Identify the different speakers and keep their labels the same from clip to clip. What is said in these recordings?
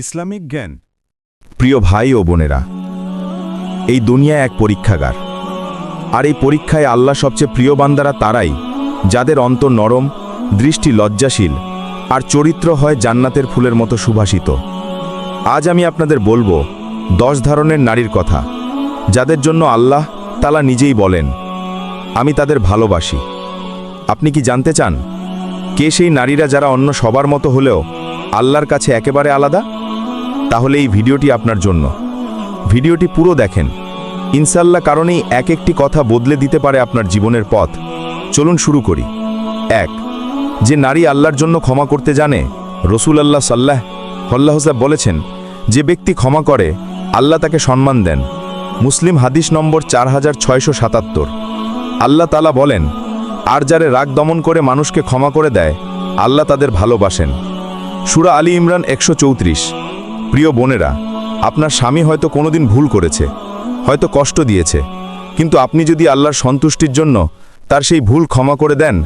Speaker 1: Islamic জ্ঞান।
Speaker 2: প্রিয় ভাই ও বোনেরা, এই দুনিয়া এক পরীক্ষাগার। আর এই পরীক্ষায় আল্লাহ সবচেয়ে প্রিয় বান্দারা তারাই, যাদের অন্তর নরম, দৃষ্টি লজ্জাশীল, আর চরিত্র হয় জান্নাতের ফুলের মতো সুভাষিত। আজ আমি আপনাদের বলব দশ ধরনের নারীর কথা, যাদের জন্য আল্লাহ তালা নিজেই বলেন, আমি তাদের ভালোবাসি। আপনি কি জানতে চান, কে সেই নারীরা যারা অন্য সবার মতো হলেও আল্লাহর কাছে একেবারে আলাদা? তাহলে এই ভিডিওটি আপনার জন্য। ভিডিওটি পুরো দেখেন। ইনশাল্লাহ কারণেই এক একটি কথা বদলে দিতে পারে আপনার জীবনের পথ। চলুন শুরু করি। এক, যে নারী আল্লাহর জন্য ক্ষমা করতে জানে রসুল আল্লাহ সাল্লাহ হল্লাহসাব বলেছেন, যে ব্যক্তি ক্ষমা করে, আল্লাহ তাকে সম্মান দেন। মুসলিম হাদিস নম্বর চার হাজার ছয়শো সাতাত্তর। আল্লাহ তালা বলেন, আর যারে রাগ দমন করে মানুষকে ক্ষমা করে দেয়, আল্লাহ তাদের ভালোবাসেন। সুরা আলী ইমরান একশো চৌত্রিশ। প্রিয় বোনেরা, আপনার স্বামী হয়তো কোনোদিন ভুল করেছে, হয়তো কষ্ট দিয়েছে, কিন্তু আপনি যদি আল্লাহর সন্তুষ্টির জন্য তার সেই ভুল ক্ষমা করে দেন,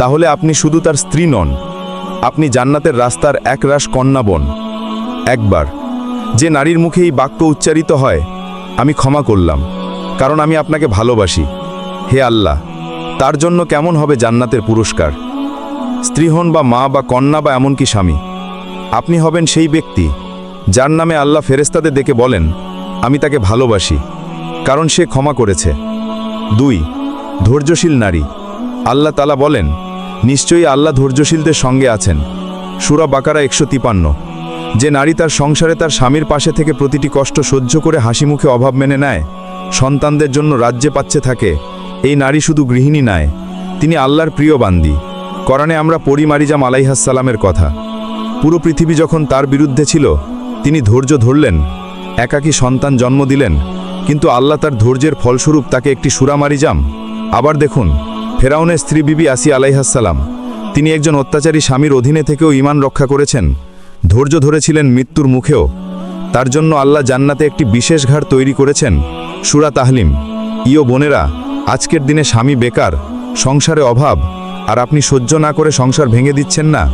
Speaker 2: তাহলে আপনি শুধু তার স্ত্রী নন, আপনি জান্নাতের রাস্তার একরাশ কন্যা বোন। একবার, যে নারীর মুখে এই বাক্য উচ্চারিত হয়, আমি ক্ষমা করলাম, কারণ আমি আপনাকে ভালোবাসি। হে আল্লাহ, তার জন্য কেমন হবে জান্নাতের পুরস্কার? স্ত্রী হন বা মা বা কন্যা বা এমনকি স্বামী, আপনি হবেন সেই ব্যক্তি যার নামে আল্লাহ ফেরেস্তাদের দেখে বলেন, আমি তাকে ভালোবাসি, কারণ সে ক্ষমা করেছে। দুই, ধৈর্যশীল নারী। আল্লাহ তালা বলেন, নিশ্চয়ই আল্লাহ ধৈর্যশীলদের সঙ্গে আছেন। সুরা বাকারা একশো তিপান্ন। যে নারী তার সংসারে তার স্বামীর পাশে থেকে প্রতিটি কষ্ট সহ্য করে হাসি মুখে অভাব মেনে নেয়, সন্তানদের জন্য রাজ্যে পাচ্ছে থাকে, এই নারী শুধু গৃহিণী নয়, তিনি আল্লাহর প্রিয় বান্দি। কোরআনে আমরা পড়ি মারিজাম আলাইহাসাল্লামের কথা। পুরো পৃথিবী যখন তার বিরুদ্ধে ছিল তিনি ধৈর্য ধরলেন, একাকী সন্তান জন্ম দিলেন, কিন্তু আল্লাহ তার ধৈর্যের ফলস্বরূপ তাকে একটি সুরামারিজাম আবার দেখুন, ফেরাউনের স্ত্রী বিবি আসি আলাইহাসাল্লাম তিনি একজন অত্যাচারী স্বামীর অধীনে থেকেও ইমান রক্ষা করেছেন, ধৈর্য ধরেছিলেন মৃত্যুর মুখেও। তার জন্য আল্লাহ জান্নাতে একটি বিশেষ ঘাট তৈরি করেছেন, সুরা তাহলিম। ইও বোনেরা, আজকের দিনে স্বামী বেকার, সংসারে অভাব, আর আপনি সহ্য না করে সংসার ভেঙে দিচ্ছেন না।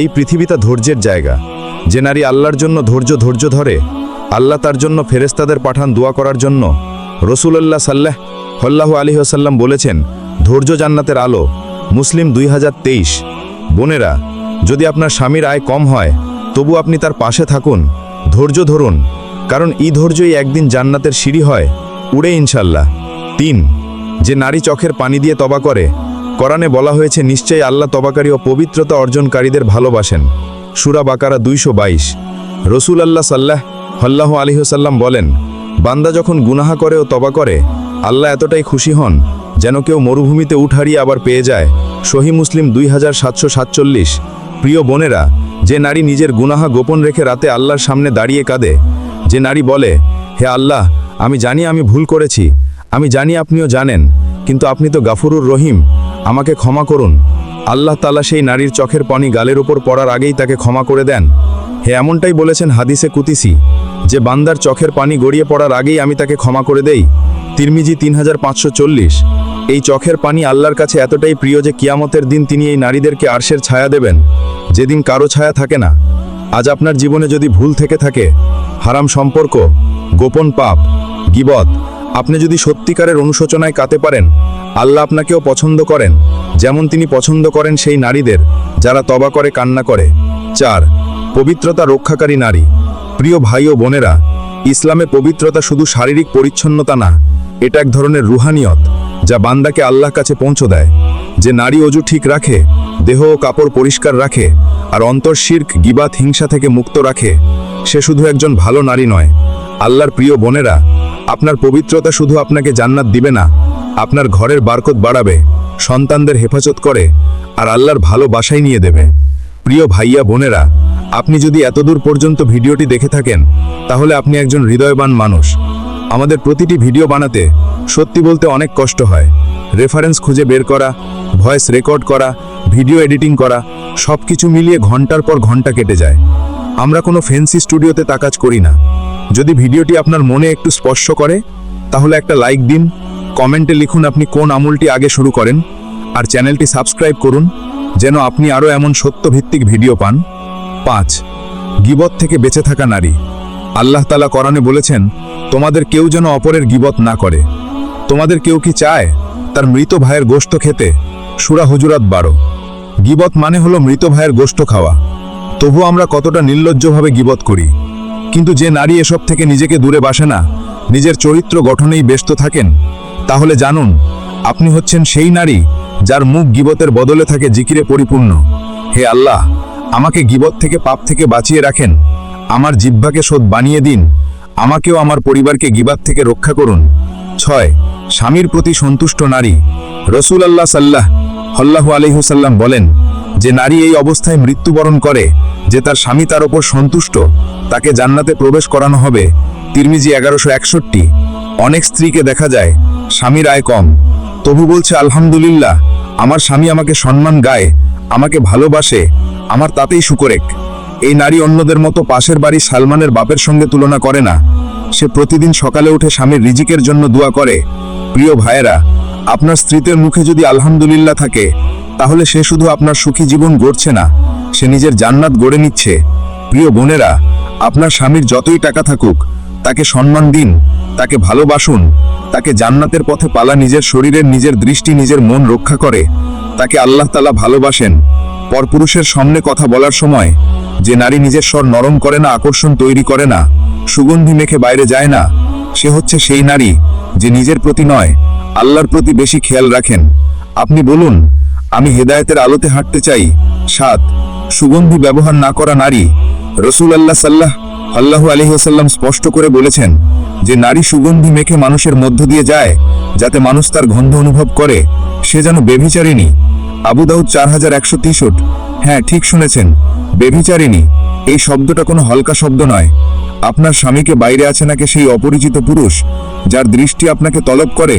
Speaker 2: এই পৃথিবীটা ধৈর্যের জায়গা। যে নারী আল্লাহর জন্য ধৈর্য ধৈর্য ধরে, আল্লাহ তার জন্য ফেরেস্তাদের পাঠান দোয়া করার জন্য রসুল্লাহ সাল্লাহ হল্লাহ আলী আসাল্লাম বলেছেন, ধৈর্য জান্নাতের আলো, মুসলিম দুই হাজার তেইশ। বোনেরা, যদি আপনার স্বামীর আয় কম হয়, তবু আপনি তার পাশে থাকুন, ধৈর্য ধরুন, কারণ এই ধৈর্যই একদিন জান্নাতের সিঁড়ি হয়, উড়ে ইনশাল্লাহ তিন, যে নারী চোখের পানি দিয়ে তবা করে, কোরআনে বলা হয়েছে, নিশ্চয়ই আল্লাহ তবাকারী ও পবিত্রতা অর্জনকারীদের ভালোবাসেন। সুরা বাকারা দুইশো বাইশ। রসুল আল্লাহ সাল্লাহ হল্লাহ আলিহসাল্লাম বলেন, বান্দা যখন গুনাহা করে ও তবা করে, আল্লাহ এতটাই খুশি হন যেন কেউ মরুভূমিতে উঠ হারিয়ে আবার পেয়ে যায়। সহি মুসলিম দুই সাতচল্লিশ। প্রিয় বোনেরা, যে নারী নিজের গুনাহা গোপন রেখে রাতে আল্লাহর সামনে দাঁড়িয়ে কাঁদে, যে নারী বলে, হে আল্লাহ, আমি জানি আমি ভুল করেছি, আমি জানি আপনিও জানেন, কিন্তু আপনি তো গাফুরুর রহিম, আমাকে ক্ষমা করুন। আল্লাহ তালা সেই নারীর চোখের পানি গালের ওপর পড়ার আগেই তাকে ক্ষমা করে দেন। হে এমনটাই বলেছেন হাদিসে কুতিসি, যে বান্দার চোখের পানি গড়িয়ে পড়ার আগেই আমি তাকে ক্ষমা করে দেই। তিরমিজি তিন হাজার পাঁচশো চল্লিশ, এই চোখের পানি আল্লাহর কাছে এতটাই প্রিয় যে কিয়ামতের দিন তিনি এই নারীদেরকে আরশের ছায়া দেবেন। যেদিন কারও ছায়া থাকে না। আজ আপনার জীবনে যদি ভুল থেকে থাকে, হারাম সম্পর্ক, গোপন পাপ, গিবত, আপনি যদি সত্যিকারের অনুশোচনায় কাতে পারেন, আল্লাহ আপনাকেও পছন্দ করেন। যেমন তিনি পছন্দ করেন সেই নারীদের, যারা তবা করে, কান্না করে। চার, পবিত্রতা রক্ষাকারী নারী। প্রিয় ভাই ও বোনেরা, ইসলামে পবিত্রতা শুধু শারীরিক পরিচ্ছন্নতা না, এটা এক ধরনের রুহানিয়ত, যা বান্দাকে আল্লাহ কাছে পৌঁছ দেয়। যে নারী অজু ঠিক রাখে, দেহ ও কাপড় পরিষ্কার রাখে, আর অন্তর শির্ক, গিবাত, হিংসা থেকে মুক্ত রাখে, সে শুধু একজন ভালো নারী নয়। আল্লাহর প্রিয় বোনেরা, আপনার পবিত্রতা শুধু আপনাকে জান্নাত দিবে না, আপনার ঘরের বারকত বাড়াবে। সন্তানদের হেফাজত করে আর আল্লাহর ভালো বাসায় নিয়ে দেবে। প্রিয় ভাইয়া, বোনেরা, আপনি যদি এতদূর পর্যন্ত ভিডিওটি দেখে থাকেন, তাহলে আপনি একজন হৃদয়বান মানুষ। আমাদের প্রতিটি ভিডিও বানাতে সত্যি বলতে অনেক কষ্ট হয়। রেফারেন্স খুঁজে বের করা, ভয়েস রেকর্ড করা, ভিডিও এডিটিং করা সব কিছু মিলিয়ে ঘণ্টার পর ঘণ্টা কেটে যায়। আমরা কোনো ফেন্সি স্টুডিওতে তা কাজ করি না। যদি ভিডিওটি আপনার মনে একটু স্পর্শ করে, তাহলে একটা লাইক দিন কমেন্টে লিখুন আপনি কোন আমলটি আগে শুরু করেন, আর চ্যানেলটি সাবস্ক্রাইব করুন, যেন আপনি আরও এমন সত্যভিত্তিক ভিডিও পান। পাঁচ,
Speaker 1: গিবত থেকে বেঁচে থাকা নারী। আল্লাহ তালা কোরআনে বলেছেন, তোমাদের কেউ যেন অপরের গিবত না করে। তোমাদের কেউ কি চায় তার মৃত ভাইয়ের গোশত খেতে? সুরা হুজুরাত বারো। গিবত মানে হলো মৃত ভাইয়ের গোশত খাওয়া। তবু আমরা কতটা নির্লজ্জভাবে গিবত করি। কিন্তু যে নারী এসব থেকে নিজেকে দূরে বাসে না নিজের চরিত্র গঠনেই ব্যস্ত থাকেন? তাহলে জানুন, আপনি হচ্ছেন সেই নারী যার মুখ গিবতের বদলে থাকে জিকিরে পরিপূর্ণ। হে আল্লাহ, আমাকে গিবত থেকে পাপ থেকে বাঁচিয়ে রাখেন। আমার জিহ্বাকে শোধ বানিয়ে দিন। আমাকেও আমার পরিবারকে গিবাত থেকে রক্ষা করুন। ছয়, স্বামীর প্রতি সন্তুষ্ট নারী। রসুল আল্লাহ সাল্লাহ হল্লাহু আলহিহসাল্লাম বলেন, যে নারী এই অবস্থায় মৃত্যুবরণ করে, যে তার স্বামী তার ওপর সন্তুষ্ট, তাকে জান্নাতে প্রবেশ করানো হবে। তিরমিজি এগারোশো একষট্টি। অনেক স্ত্রীকে দেখা যায়, স্বামীর আয় কম। তবু বলছে, আলহামদুলিল্লাহ, আমার স্বামী আমাকে সম্মান গায়, আমাকে ভালোবাসে, আমার তাতেই শুকরেক এই নারী অন্যদের মতো পাশের বাড়ি সালমানের বাপের সঙ্গে তুলনা করে না। সে প্রতিদিন সকালে উঠে স্বামীর রিজিকের জন্য দোয়া করে। প্রিয় ভাইয়েরা, আপনার স্ত্রীদের মুখে যদি আলহামদুলিল্লাহ থাকে, তাহলে সে শুধু আপনার সুখী জীবন গড়ছে না, সে নিজের জান্নাত গড়ে নিচ্ছে। প্রিয় বোনেরা, আপনার স্বামীর যতই টাকা থাকুক তাকে সম্মান দিন, তাকে ভালোবাসুন, তাকে জান্নাতের পথে পালা নিজের শরীরের নিজের দৃষ্টি, নিজের মন রক্ষা করে। তাকে আল্লাহ তালা ভালোবাসেন। পরপুরুষের সামনে কথা বলার সময়, যে নারী নিজের স্বর নরম করে না, আকর্ষণ তৈরি করে না, সুগন্ধি মেখে বাইরে যায় না, সে হচ্ছে সেই নারী, যে নিজের প্রতি নয়, আল্লাহর প্রতি বেশি খেয়াল রাখেন। আপনি বলুন, আমি হেদায়েতের আলোতে হাঁটতে চাই। সাত, সুগন্ধি ব্যবহার না করা নারী, রসুল আল্লাহ সাল্লাহ আল্লাহু আলহিহাসাল্লাম স্পষ্ট করে বলেছেন যে নারী সুগন্ধি মেখে মানুষের মধ্য দিয়ে যায়, যাতে মানুষ তার গন্ধ অনুভব করে, সে যেন বেভিচারিণী আবু দাউদ চার হাজার একশো তিষট হ্যাঁ ঠিক শুনেছেন বেভিচারিণী এই শব্দটা কোনো হালকা শব্দ নয়। আপনার স্বামীকে বাইরে আছে নাকি সেই অপরিচিত পুরুষ, যার দৃষ্টি আপনাকে তলব করে,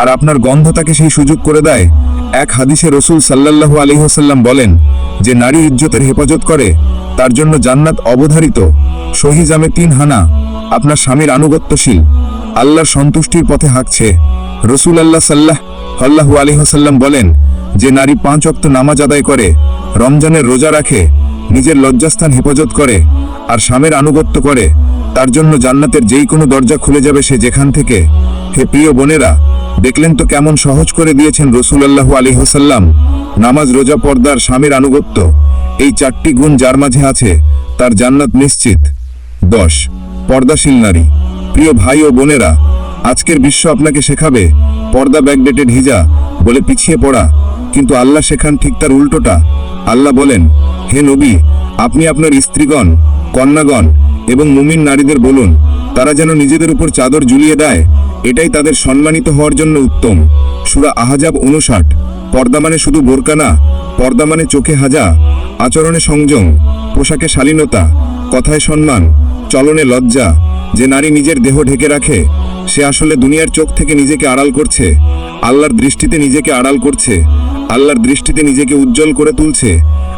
Speaker 1: আর আপনার গন্ধ তাকে সেই সুযোগ করে দেয়? এক হাদিসে রসুল সাল্লাল্লাহু আলহিহাসাল্লাম বলেন যে নারী ইজ্জতের হেফাজত করে, তার জন্য জান্নাত অবধারিত শহীজামে তিন হানা, আপনার স্বামীর আনুগত্যশীল, আল্লাহর সন্তুষ্টির পথে হাঁকছে। রসুল আল্লাহ সাল্লাহ আল্লাহু আলহিহাসাল্লাম বলেন যে নারী পাঁচ অক্ত নামাজ আদায় করে, রমজানের রোজা রাখে, নিজের লজ্জাস্থান হেফাজত করে, আর স্বামীর আনুগত্য করে, তার জন্য জান্নাতের যেই কোনো দরজা খুলে যাবে সে যেখান থেকে। হে প্রিয় বোনেরা দেখলেন তো কেমন সহজ করে দিয়েছেন রসুল আল্লাহু আলী হোসাল্লাম নামাজ, রোজা, পর্দার স্বামীর আনুগত্য। এই চারটি গুণ যার মাঝে আছে, তার জান্নাত নিশ্চিত। দশ, পর্দাশীল নারী। প্রিয় ভাই ও বোনেরা, আজকের বিশ্ব আপনাকে শেখাবে, পর্দা ব্যাকডেটেড হিজা, বলে পিছিয়ে পড়া। কিন্তু আল্লাহ শেখান ঠিক তার উল্টোটা। আল্লাহ বলেন, হে নবী, আপনি আপনার স্ত্রীগণ, কন্যাগণ এবং মুমিন নারীদের বলুন, তারা যেন নিজেদের উপর চাদর ঝুলিয়ে দেয় এটাই তাদের সম্মানিত হওয়ার জন্য উত্তম। সুরা আহাজাব উনষাট পর্দা মানে শুধু বোরকা না, পর্দা মানে চোখে হাজা, আচরণে সংযম, পোশাকে শালীনতা, কথায় সম্মান, চলনে লজ্জা, যে নারী নিজের দেহ ঢেকে রাখে, সে আসলে দুনিয়ার চোখ থেকে নিজেকে আড়াল করছে, আল্লাহর দৃষ্টিতে নিজেকে আড়াল করছে, আল্লাহর দৃষ্টিতে নিজেকে উজ্জ্বল করে তুলছে,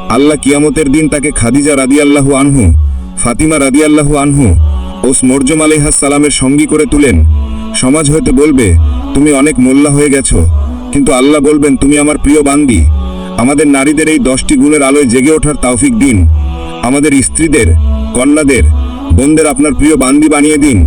Speaker 1: আল্লাহ কিয়ামতের দিন তাকে খাদিজা রাদিয়াল্লাহু আনহু, ফাতিমা রাদিয়াল্লাহু আনহু ও মরজম আলাইহাস সালামের সঙ্গী করে তুলেন সমাজ হয়তো বলবে, তুমি অনেক মোল্লা হয়ে গেছো। কিন্তু আল্লাহ বলবেন, তুমি আমার প্রিয় বান্দি আমাদের নারীদের এই দশটি গুণের আলোয় জেগে ওঠার তাওফিক দিন। আমাদের স্ত্রীদের, কন্যাদের, বোনদের আপনার প্রিয় বান্দি বানিয়ে দিন।